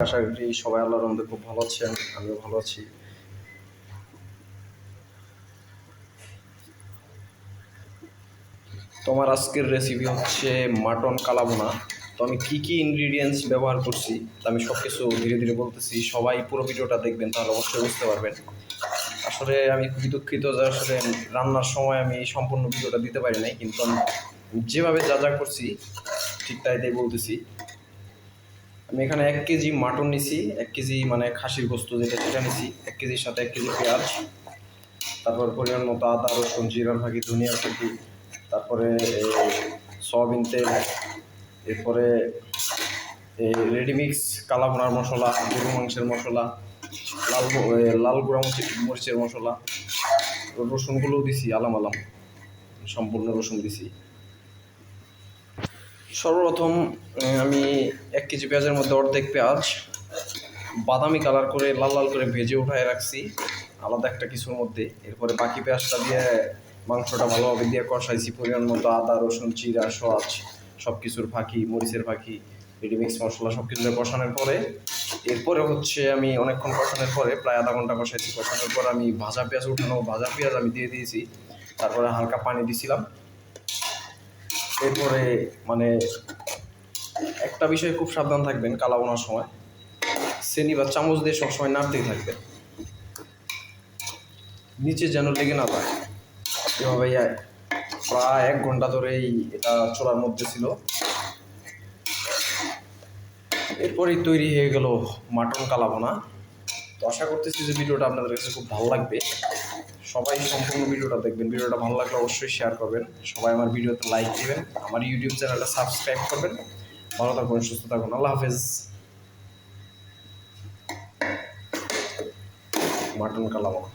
আশা করি সবাই আল্লাহর রহমতে খুব ভালো আছেন, আমিও ভালো আছি। তোমার আজকের রেসিপি হচ্ছে মাটন কালাবোনা তো আমি কি কি ইনগ্রিডিয়েন্টস ব্যবহার করছি আমি সব কিছু ধীরে ধীরে বলতেছি। সবাই পুরো ভিডিওটা দেখবেন, তাহলে অবশ্যই বুঝতে পারবেন। আসলে আমি খুবই দুঃখিত যে আসলে রান্নার সময় আমি সম্পূর্ণ ভিডিওটা দিতে পারি নাই, কিন্তু আমি যেভাবে যা যা করছি, ঠিক তাই তাই বলতেছি। আমি এখানে এক কেজি মাটন নিছি, এক কেজি মানে খাসির গোস্ত যেটা, সেটা নিছি, এক কেজির সাথে এক কেজি পেঁয়াজ, তারপর পরিমাণ মতো আদা, রসুন জিরার ভাগি ধনিয়ার ফাঁকি তারপরে সয়াবিন তেল, এরপরে রেডিমিক্স কালাভোনার মশলা গরু মাংসের মশলা, লাল লাল গুঁড়া মরিচ- মরিচের মশলা, রসুনগুলোও দিছি, আলাম আলাম, সম্পূর্ণ রসুন দিছি। সর্বপ্রথম আমি এক কেজি পেঁয়াজের মধ্যে অর্ধেক পেঁয়াজ, বাদামি কালার করে লাল লাল করে ভেজে উঠায় রাখছি, আলাদা একটা কিছুর মধ্যে। এরপরে বাকি পেঁয়াজটা দিয়ে মাংসটা ভালোভাবে দিয়ে কষাইছি, পরিমাণ মতো আদা, রসুন, জিরা, সয়াজ সব কিছুর ফাঁকি, মরিচের ফাঁকি রেডিমিক্স মশলা সব কিছু কষানোর পরে, এরপরে হচ্ছে আমি অনেকক্ষণ কষানোর পরে, প্রায় আধা ঘণ্টা কষাইছি। কষানোর পর আমি ভাজা পেঁয়াজ উঠানো, ভাজা পেঁয়াজ আমি দিয়ে দিয়েছি, তারপরে হালকা পানি দিছিলাম। এরপরে মানে একটা বিষয়ে খুব সাবধান থাকবেন কালা বোনার সময়। শ্রেণি বা চামচ দিয়ে সবসময় নাড়তেই থাকবেন। নিচে যেন লেগে না যায়। এভাবে প্রায় এক ঘণ্টা ধরেই এটা চোলার মধ্যে ছিল। এরপরেই তৈরি হয়ে গেল মাটন কালাবোনা তো আশা করতেছি যে ভিডিওটা আপনাদের কাছে খুব ভালো লাগবে। সবাই সম্পূর্ণ ভিডিওটা দেখবেন। ভিডিওটা ভালো লাগলে অবশ্যই শেয়ার করবেন। সবাই আমার ভিডিওতে লাইক দিবেন, আমার ইউটিউব চ্যানেলটা সাবস্ক্রাইব করবেন। ভালো থাকুন, সুস্থ থাকুন। আল্লাহ হাফেজ। মাটন কালাবোনা